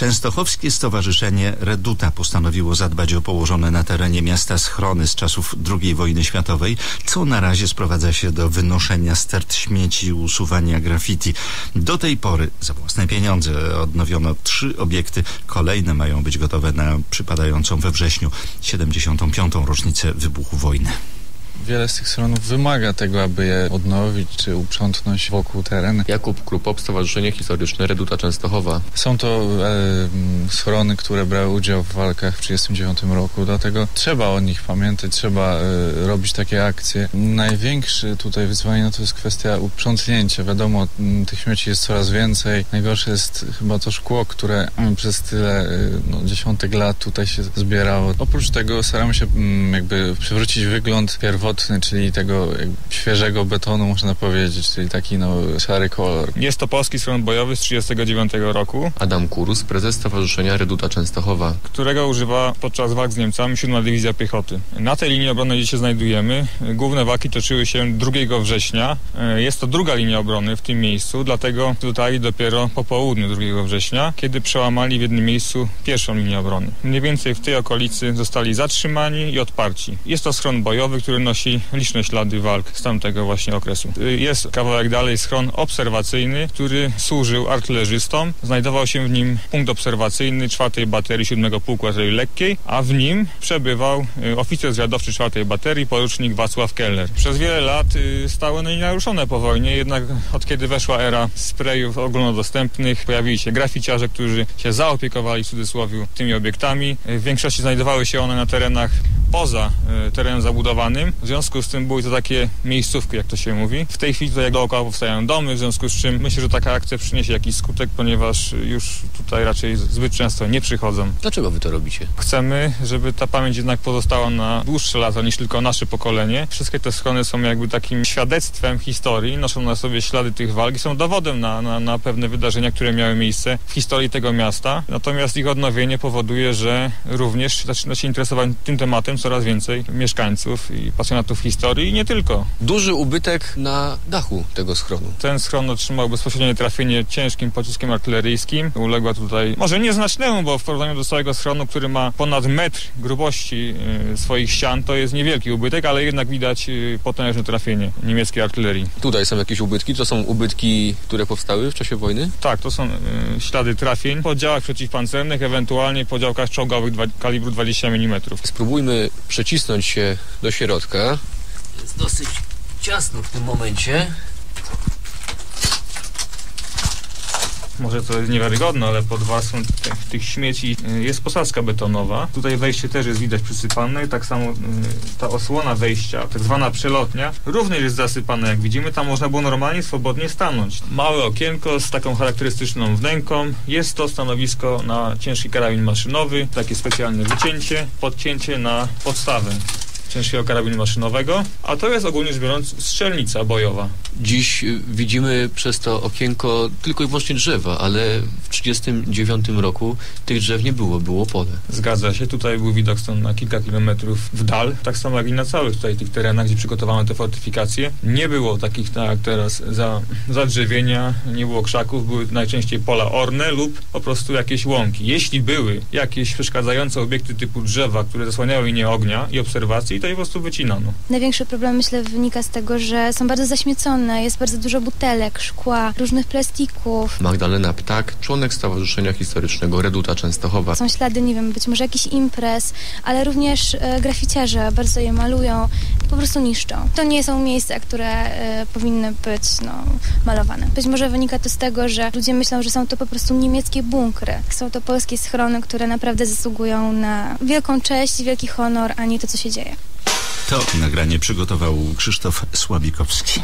Częstochowskie Stowarzyszenie Reduta postanowiło zadbać o położone na terenie miasta schrony z czasów II wojny światowej, co na razie sprowadza się do wynoszenia stert śmieci i usuwania graffiti. Do tej pory za własne pieniądze odnowiono trzy obiekty. Kolejne mają być gotowe na przypadającą we wrześniu 75. rocznicę wybuchu wojny. Wiele z tych schronów wymaga tego, aby je odnowić czy uprzątnąć wokół teren. Jakub Krupop, Stowarzyszenie Historyczne Reduta Częstochowa. Są to e, schrony, które brały udział w walkach w 1939 roku, dlatego trzeba o nich pamiętać, trzeba e, robić takie akcje. Największy tutaj wyzwanie no to jest kwestia uprzątnięcia. Wiadomo, tych śmieci jest coraz więcej. Najgorsze jest chyba to szkło, które przez tyle e, no, dziesiątek lat tutaj się zbierało. Oprócz tego staramy się m, jakby przywrócić wygląd pierwotny czyli tego świeżego betonu, można powiedzieć, czyli taki no, szary kolor. Jest to polski schron bojowy z 1939 roku. Adam Kurus, prezes Stowarzyszenia Reduta Częstochowa. Którego używa podczas walk z Niemcami 7 Dywizja Piechoty. Na tej linii obrony, gdzie się znajdujemy, główne walki toczyły się 2 września. Jest to druga linia obrony w tym miejscu, dlatego tutaj dopiero po południu 2 września, kiedy przełamali w jednym miejscu pierwszą linię obrony. Mniej więcej w tej okolicy zostali zatrzymani i odparci. Jest to schron bojowy, który nosi liczne ślady walk z tamtego właśnie okresu. Jest kawałek dalej schron obserwacyjny, który służył artylerzystom. Znajdował się w nim punkt obserwacyjny czwartej baterii 7 Pułku Artylerii Lekkiej, a w nim przebywał oficer zwiadowczy czwartej baterii, porucznik Wacław Keller. Przez wiele lat stały one nienaruszone po wojnie, jednak od kiedy weszła era sprayów ogólnodostępnych, pojawili się graficiarze, którzy się zaopiekowali w cudzysłowie tymi obiektami. W większości znajdowały się one na terenach poza terenem zabudowanym. W związku z tym były to takie miejscówki, jak to się mówi. W tej chwili tutaj dookoła powstają domy, w związku z czym myślę, że taka akcja przyniesie jakiś skutek, ponieważ już tutaj raczej zbyt często nie przychodzą. Dlaczego wy to robicie? Chcemy, żeby ta pamięć jednak pozostała na dłuższe lata niż tylko nasze pokolenie. Wszystkie te schrony są jakby takim świadectwem historii, noszą na sobie ślady tych walk i są dowodem na, na, na pewne wydarzenia, które miały miejsce w historii tego miasta. Natomiast ich odnowienie powoduje, że również zaczyna się interesować tym tematem coraz więcej mieszkańców i pasjonatów historii i nie tylko. Duży ubytek na dachu tego schronu. Ten schron otrzymał bezpośrednie trafienie ciężkim pociskiem artyleryjskim. Uległa tutaj może nieznacznemu, bo w porównaniu do całego schronu, który ma ponad metr grubości y, swoich ścian, to jest niewielki ubytek, ale jednak widać y, potężne trafienie niemieckiej artylerii. Tutaj są jakieś ubytki? To są ubytki, które powstały w czasie wojny? Tak, to są y, ślady trafień po działach przeciwpancernych, ewentualnie po działkach czołgowych kalibru 20 mm. Spróbujmy przecisnąć się do środka. Jest dosyć ciasno w tym momencie. Może to jest niewiarygodne, ale pod warstwą tych, śmieci jest posadzka betonowa. Tutaj wejście też jest widać przysypane. Tak samo ta osłona wejścia, tak zwana przelotnia, również jest zasypana. Jak widzimy, tam można było normalnie, swobodnie stanąć. Małe okienko z taką charakterystyczną wnęką. Jest to stanowisko na ciężki karabin maszynowy, takie specjalne wycięcie, podcięcie na podstawę ciężkiego karabinu maszynowego, a to jest ogólnie rzecz biorąc strzelnica bojowa. Dziś widzimy przez to okienko tylko i wyłącznie drzewa, ale 1939 roku tych drzew nie było, było pole. Zgadza się, tutaj był widok stąd na kilka kilometrów w dal, tak samo jak i na całych tutaj tych terenach, gdzie przygotowano te fortyfikacje. Nie było takich tak jak teraz za, zadrzewienia, nie było krzaków, były najczęściej pola orne lub po prostu jakieś łąki. Jeśli były jakieś przeszkadzające obiekty typu drzewa, które zasłaniały linię ognia i obserwacji, to je po prostu wycinano. Największy problem myślę wynika z tego, że są bardzo zaśmiecone, jest bardzo dużo butelek, szkła, różnych plastików. Magdalena Ptak, członek Stowarzyszenia Historycznego Reduta Częstochowa. Są ślady, nie wiem, być może jakichś imprez, ale również e, graficiarze bardzo je malują, po prostu niszczą. To nie są miejsca, które e, powinny być no, malowane. Być może wynika to z tego, że ludzie myślą, że są to po prostu niemieckie bunkry. Są to polskie schrony, które naprawdę zasługują na wielką cześć, wielki honor, a nie to, co się dzieje. To nagranie przygotował Krzysztof Słabikowski.